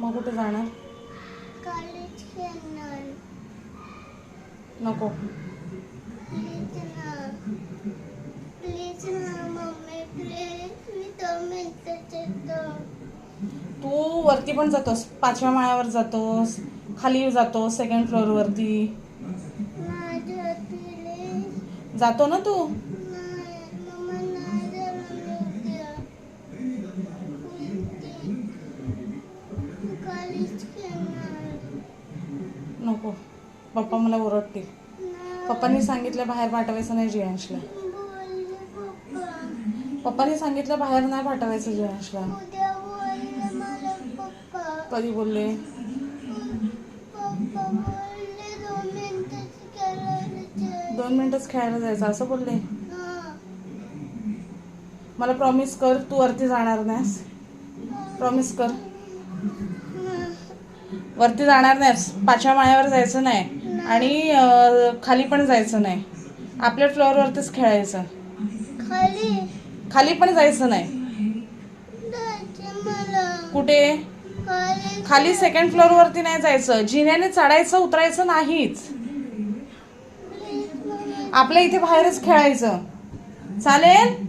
मग कुठे जाणार? कॉलेज खेळणार. नको. प्लीज ना. प्लीज ना मम्मी प्लीज. मी दोन मिनिटात येतो तू वरती पण जातोस. पाचव्या माळ्यावर जातोस. खाली जातोस सेकंड फ्लोअरवरती माझ्या प्लीज जातो ना तू? नको. पप्पा मला ओरडतील. पप्पांनी सांगितलं बाहेर पाठवायचं नाही जियांशला पप्पांनी सांगितलं बाहेर नाही पाठवायचं जियांशला कधी बोलले? दोन खेळायला जायचं. मिनिटच खेळायला जायचं असं बोलले? मला प्रॉमिस कर तू वरती जाणार नाहीस. प्रॉमिस कर. वरती जाणार नाहीस. पाचव्या माळ्यावर जायचं नाही. आणि खाली पण जायचं नाही. आपल्या फ्लोअरवरतीच खेळायचं. खाली. खाली पण जायचं नाही. कुठे? खाली. सेकंड फ्लोअरवरती नाही जायचं. जिन्याने चढायचं उतरायचं नाहीच. आपल्या इथे बाहेरच खेळायचं. चालेल?